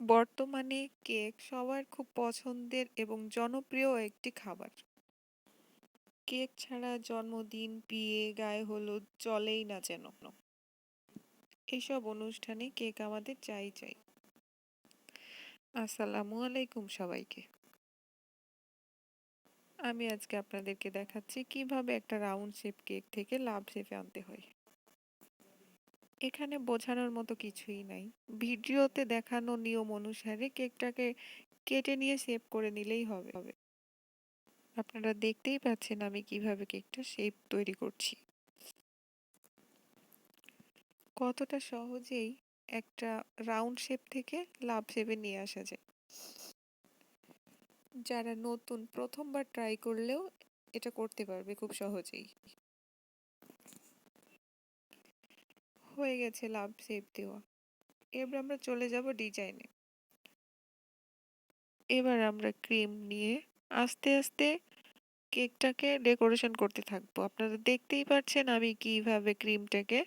বর্তমানে কেক সবার খুব পছন্দের এবং জনপ্রিয় একটি খাবার। কেক ছাড়া জন্মদিন, বিয়ে, গায়ে হলুদ চলেই না যেন। এসব অনুষ্ঠানে কেক আমাদের চাই চাই। আসসালামু আলাইকুম সবাইকে। আমি আজকে আপনাদেরকে দেখাচ্ছি কীভাবে একটা রাউন্ড শেপ কেক থেকে লাভ শেপে আনতে হয়। এখানে বোঝানোর মতো কিছুই নাই। ভিডিওতে দেখানো নিয়ম অনুসারে কেকটাকে কেটে নিয়ে শেপ করে নিলেই হবে। আপনারা দেখতেই পাচ্ছেন আমি কীভাবে কেকটা শেপ তৈরি করছি। কতটা সহজেই একটা রাউন্ড শেপ থেকে লাভ শেপে নিয়ে আসা যায়। যারা নতুন প্রথমবার ট্রাই করলেও এটা করতে পারবে খুব সহজেই। হয়ে গেছে লাভ শেপ দেওয়া। এবার আমরা চলে যাব ডিজাইনে এবার আমরা ক্রিম নিয়ে আস্তে আস্তে কেকটাকে ডেকোরেশন করতে থাকব। আপনারা দেখতেই পাচ্ছেন আমি কীভাবে ক্রিমটাকে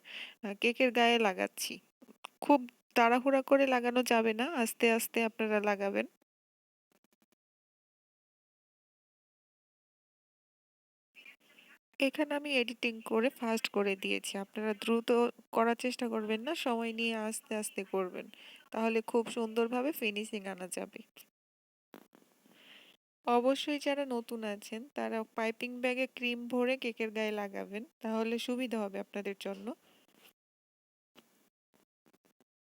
কেকের গায়ে লাগাচ্ছি। খুব তাড়াহুড়া করে লাগানো যাবে না, আস্তে আস্তে আপনারা লাগাবেন। এখানে আমি এডিটিং করে ফাস্ট করে দিয়েছি। আপনারা দ্রুত করার চেষ্টা করবেন না, সময় নিয়ে আস্তে আস্তে করবেন। তাহলে খুব সুন্দরভাবে ফিনিশিং আনা যাবে। অবশ্যই যারা নতুন আছেন, তারা পাইপিং ব্যাগে ক্রিম ভরে কেকের গায়ে লাগাবেন, তাহলে সুবিধা হবে আপনাদের জন্য।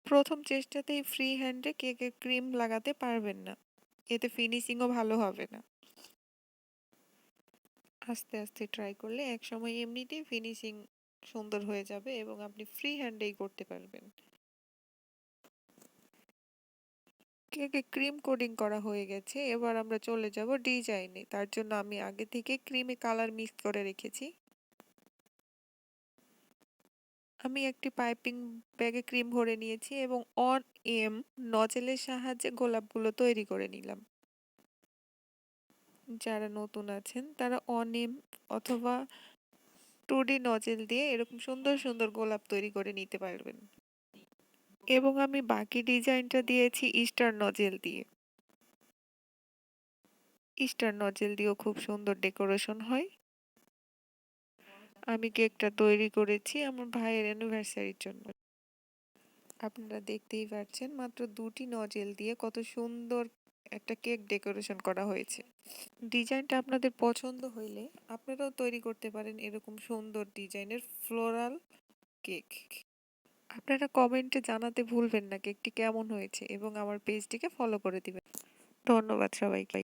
প্রথম চেষ্টাতেই ফ্রি হ্যান্ডে কেকের ক্রিম লাগাতে পারবেন না। এতে ফিনিশিংও ভালো হবে না। আস্তে আস্তে ট্রাই করলে এক সময় এমনিতেই ফিনিশিং সুন্দর হয়ে যাবে এবং আপনি ফ্রি হ্যান্ডেই করতে পারবেন। কেকে ক্রিম কোডিং করা হয়ে গেছে, এবার আমরা চলে যাব ডিজাইনে তার জন্য আমি আগে থেকে ক্রিমে কালার মিক্স করে রেখেছি। আমি একটি পাইপিং ব্যাগে ক্রিম ভরে নিয়েছি এবং অন এম নজেলের সাহায্যে গোলাপগুলো তৈরি করে নিলাম। যারা নতুন আছেন, তারা অনেম অথবা টুডি নজেল দিয়ে এরকম সুন্দর সুন্দর গোলাপ তৈরি করে নিতে পারবেন। এবং আমি বাকি ডিজাইনটা দিয়েছি ইস্টার নজেল দিয়ে। ইস্টার নজেল দিয়েও খুব সুন্দর ডেকোরেশন হয়। আমি কেকটা তৈরি করেছি আমার ভাইয়ের অ্যানিভার্সারির জন্য। আপনারা দেখতেই পাচ্ছেন মাত্র দুটি নজেল দিয়ে কত সুন্দর একটা কেক ডেকোরেশন করা হয়েছে। ডিজাইনটা আপনাদের পছন্দ হইলে আপনারাও তৈরি করতে পারেন এরকম সুন্দর ডিজাইনের ফ্লোরাল কেক। আপনারা কমেন্টে জানাতে ভুলবেন না কেকটি কেমন হয়েছে এবং আমার পেজটিকে ফলো করে দিবেন। ধন্যবাদ সবাইকে।